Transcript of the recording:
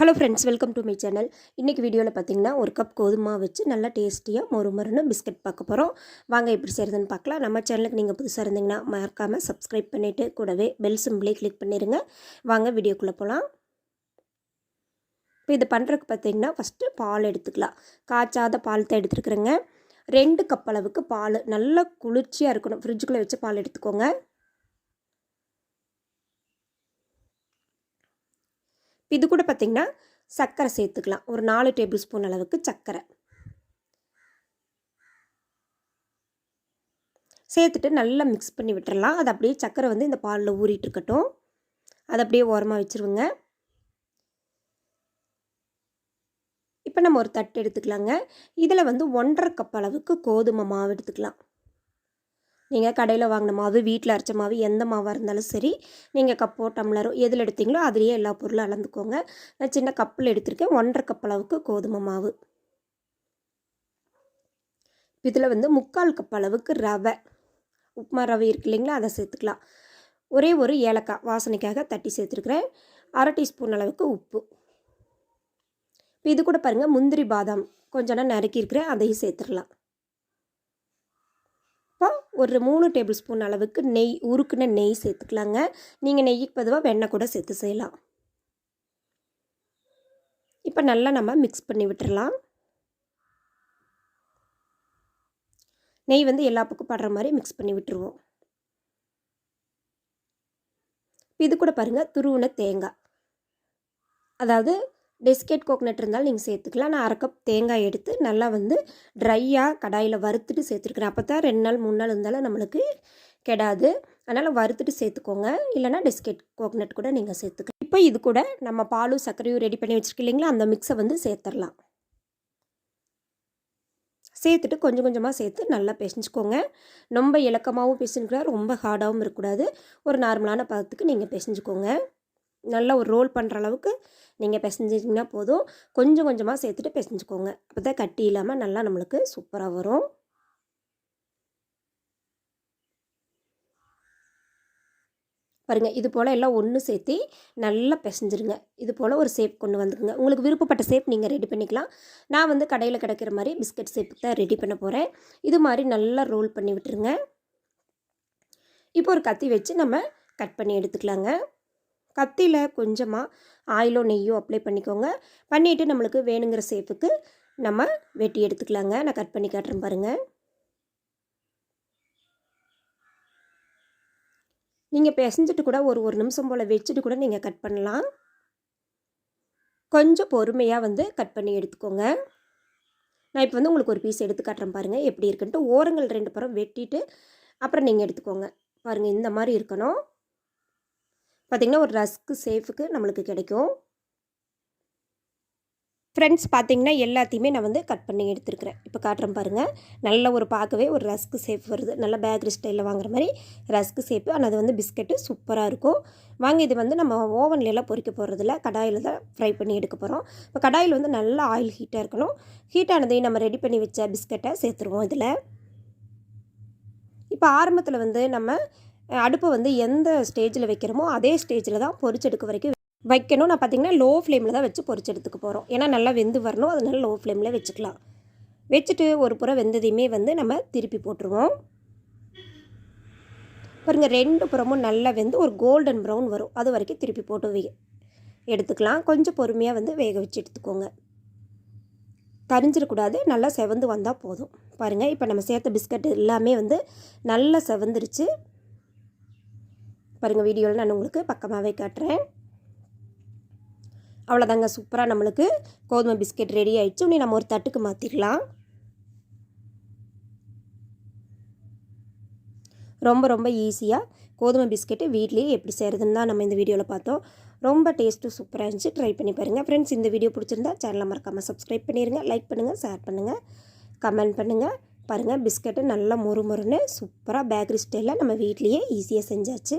Hello friends welcome to my channel இன்றைக்கி வீடியோவில் பார்த்தீங்கன்னா ஒரு கப் கோதுமா வச்சு நல்லா டேஸ்டியாக மொறு மொறுன்னு பிஸ்கட் பார்க்க போகிறோம் வாங்க எப்படி செய்கிறதுன்னு பார்க்கலாம். நம்ம சேனலுக்கு நீங்கள் புதுசாக இருந்தீங்கன்னா மறக்காமல் சப்ஸ்கிரைப் பண்ணிவிட்டு கூடவே பெல் சிம்பிளே கிளிக் பண்ணிடுங்க வாங்க வீடியோக்குள்ளே போகலாம் இப்போ இது பண்ணுறதுக்கு பார்த்தீங்கன்னா ஃபஸ்ட்டு பால் எடுத்துக்கலாம். காய்ச்சாத பால் தான் எடுத்துருக்குறேங்க. ரெண்டு கப் அளவுக்கு பால். நல்லா குளிர்ச்சியாக இருக்கணும். ஃப்ரிட்ஜுக்குள்ளே வச்சு பால் எடுத்துக்கோங்க. இது கூட பார்த்திங்கன்னா சர்க்கரை சேர்த்துக்கலாம். ஒரு நாலு டேபிள் ஸ்பூன் அளவுக்கு சர்க்கரை. சேர்த்துட்டு நல்லா மிக்ஸ் பண்ணி விட்டுறலாம். அது அப்படியே சர்க்கரை வந்து இந்த பாலில் ஊறிட்டு இருக்கட்டும். அதை அப்படியே ஓரமாக வச்சுருவோங்க. இப்போ நம்ம ஒரு தட்டு எடுத்துக்கலாங்க. இதில் வந்து ஒன்றரை கப் அளவுக்கு கோதுமை மாவு எடுத்துக்கலாம். நீங்கள் கடையில் வாங்கின மாவு வீட்டில் அரைச்ச மாவு எந்த மாவாக இருந்தாலும் சரி நீங்கள் கப்போ டம்ளரோ எதில் எடுத்தீங்களோ அதுலேயே எல்லா பொருளும் அளந்துக்கோங்க. நான் சின்ன கப்பில் எடுத்திருக்கேன். ஒன்றரை கப் அளவுக்கு கோதுமை மாவு. இதில் வந்து முக்கால் கப் அளவுக்கு ரவை. உப்புமா ரவை இருக்கு இல்லைங்களா? அதை சேர்த்துக்கலாம். ஒரே ஒரு ஏலக்காய் வாசனைக்காக தட்டி சேர்த்துருக்குறேன். அரை டீஸ்பூன் அளவுக்கு உப்பு. இப்போ இது கூட பாருங்கள் முந்திரி பாதாம் கொஞ்சம் நேரம் நறுக்கியிருக்கிறேன் அதையும் சேர்த்துடலாம். ஒரு மூணு டேபிள் ஸ்பூன் அளவுக்கு நெய் உருக்குன நெய் சேர்த்துக்கலாங்க. நீங்கள் நெய்க்கு பொதுவாக வெண்ணெய் கூட சேர்த்து செய்யலாம். இப்போ நல்லா நம்ம மிக்ஸ் பண்ணி விட்டுறலாம். நெய் வந்து எல்லா பக்கம் படுற மாதிரி மிக்ஸ் பண்ணி விட்டுருவோம். இது கூட பாருங்கள் துருவின தேங்காய். அதாவது டெஸ்கேட் கோக்னட் இருந்தாலும் நீங்கள் சேர்த்துக்கலாம். நான் அரை கப் தேங்காய் எடுத்து நல்லா வந்து ட்ரையாக கடாயில் வறுத்துட்டு சேர்த்துருக்குறேன் அப்போ தான் ரெண்டு நாள் மூணு நாள் இருந்தாலும் நம்மளுக்கு கெடாது. அதனால் வறுத்துட்டு சேர்த்துக்கோங்க. இல்லைனா டெஸ்கேட் கோக்னட் கூட நீங்கள் சேர்த்துக்கலாம். இப்போ இது கூட நம்ம பாலும் சர்க்கரையும் ரெடி பண்ணி வச்சுருக்கு இல்லைங்களா? அந்த மிக்ஸை வந்து சேர்த்துடலாம் சேர்த்துட்டு கொஞ்சம் கொஞ்சமாக சேர்த்து நல்லா பிசைஞ்சுக்கோங்க. ரொம்ப இலக்கமாகவும் பிசைஞ்சுக்கூடாது ரொம்ப ஹார்டாகவும் இருக்கக்கூடாது. ஒரு நார்மலான பதத்துக்கு நீங்கள் பிசைஞ்சுக்கோங்க. நல்லா ஒரு ரோல் பண்ணுற அளவுக்கு நீங்கள் பிசைஞ்சிங்கன்னா போதும். கொஞ்சம் கொஞ்சமாக சேர்த்துட்டு பிசைஞ்சுக்கோங்க. அப்போ தான் கட்டி இல்லாமல் நல்லா நம்மளுக்கு சூப்பராக வரும். பாருங்கள் இது போல் எல்லாம் ஒன்று சேர்த்து நல்லா பிசைஞ்சிருங்க. இது போல் ஒரு ஷேப் கொண்டு வந்துக்குங்க. உங்களுக்கு விருப்பப்பட்ட ஷேப் நீங்கள் ரெடி பண்ணிக்கலாம். நான் வந்து கடையில் கிடைக்கிற மாதிரி பிஸ்கட் ஷேப்புக்கு தான் ரெடி பண்ண போகிறேன் இது மாதிரி நல்லா ரோல் பண்ணி விட்டுருங்க. இப்போ ஒரு கத்தி வச்சு நம்ம கட் பண்ணி எடுத்துக்கலாங்க. கத்தியில் கொஞ்சமாக ஆயிலோ நெய்யோ அப்ளை பண்ணிக்கோங்க. பண்ணிவிட்டு நம்மளுக்கு வேணுங்கிற சேஃபுக்கு நம்ம வெட்டி எடுத்துக்கலாங்க. நான் கட் பண்ணி காட்டுறேன் பாருங்கள் நீங்கள் பிசைஞ்சிட்டு கூட ஒரு ஒரு நிமிஷம் போல் வச்சுட்டு கூட நீங்கள் கட் பண்ணலாம். கொஞ்சம் பொறுமையாக வந்து கட் பண்ணி எடுத்துக்கோங்க. நான் இப்போ வந்து உங்களுக்கு ஒரு பீஸ் எடுத்து காட்டுறேன் பாருங்கள் எப்படி இருக்குன்ட்டு ஓரங்கள் ரெண்டு புறம் வெட்டிட்டு அப்புறம் நீங்கள் எடுத்துக்கோங்க. பாருங்கள் இந்த மாதிரி இருக்கணும். பார்த்திங்கன்னா ஒரு ரஸ்க்கு சேஃபுக்கு நம்மளுக்கு கிடைக்கும். ஃப்ரெண்ட்ஸ் பார்த்திங்கன்னா எல்லாத்தையுமே நான் வந்து கட் பண்ணி எடுத்துருக்கிறேன். இப்போ காட்டுறேன் பாருங்கள் நல்ல ஒரு பார்க்கவே ஒரு ரஸ்க்கு சேஃப் வருது. நல்ல பேக்கரி ஸ்டைலில் வாங்குற மாதிரி ரஸ்க்கு சேஃப். ஆனால் அது வந்து பிஸ்கெட்டு சூப்பராக இருக்கும். வாங்கி இது வந்து நம்ம ஓவன்லாம் பொறிக்க போகிறதில்ல கடாயில் தான் ஃப்ரை பண்ணி எடுக்க போகிறோம் இப்போ கடாயில் வந்து நல்லா ஆயில் ஹீட்டாக இருக்கணும். ஹீட்டானதையும் நம்ம ரெடி பண்ணி வச்ச பிஸ்கெட்டை சேர்த்துருவோம் இதில். இப்போ ஆரம்பத்தில் வந்து நம்ம அடுப்பை வந்து எந்த ஸ்டேஜில் வைக்கிறோமோ அதே ஸ்டேஜில் தான் பொரிச்செடுக்க வரைக்கும் வைக்கணும். நான் பார்த்திங்கன்னா லோ ஃப்ளேமில் தான் வச்சு பொரிச்செடுத்துக்க போகிறோம் ஏன்னா நல்லா வெந்து வரணும். அதனால லோ ஃப்ளேமில் வச்சுக்கலாம். வச்சுட்டு ஒரு புறம் வெந்ததையுமே வந்து நம்ம திருப்பி போட்டுருவோம். பாருங்கள் ரெண்டு புறமும் நல்லா வெந்து ஒரு கோல்டன் ப்ரௌன் வரும். அது வரைக்கும் திருப்பி போட்டு வை எடுத்துக்கலாம். கொஞ்சம் பொறுமையாக வந்து வேக வச்சு எடுத்துக்கோங்க. தரிஞ்சிடக்கூடாது. நல்லா செவந்து வந்தால் போதும். பாருங்கள் இப்போ நம்ம சேர்த்த பிஸ்கட் எல்லாமே வந்து நல்லா செவந்துருச்சு. பாருங்கள் வீடியோவில் நான் உங்களுக்கு பக்கமாகவே காட்டுறேன். அவ்வளோதாங்க சூப்பராக நம்மளுக்கு கோதுமை பிஸ்கெட் ரெடி ஆகிடுச்சு உடனே நம்ம ஒரு தட்டுக்கு மாற்றிடலாம் ரொம்ப ரொம்ப ஈஸியாக கோதுமை பிஸ்கெட்டு வீட்லேயே எப்படி செய்கிறதுன்னு தான் நம்ம இந்த வீடியோவில் பார்த்தோம். ரொம்ப டேஸ்ட்டு சூப்பராக இருந்துச்சு. ட்ரை பண்ணி பாருங்கள் ஃப்ரெண்ட்ஸ் இந்த வீடியோ பிடிச்சிருந்தா சேனலை மறக்காமல் சப்ஸ்கிரைப் பண்ணிடுங்க லைக் பண்ணுங்கள் ஷேர் பண்ணுங்கள் கமெண்ட் பண்ணுங்கள் பாருங்கள் பிஸ்கெட்டு நல்லா மொறு மொறுன்னு சூப்பராக பேக்கரி ஸ்டைலில் நம்ம வீட்லேயே ஈஸியாக செஞ்சாச்சு.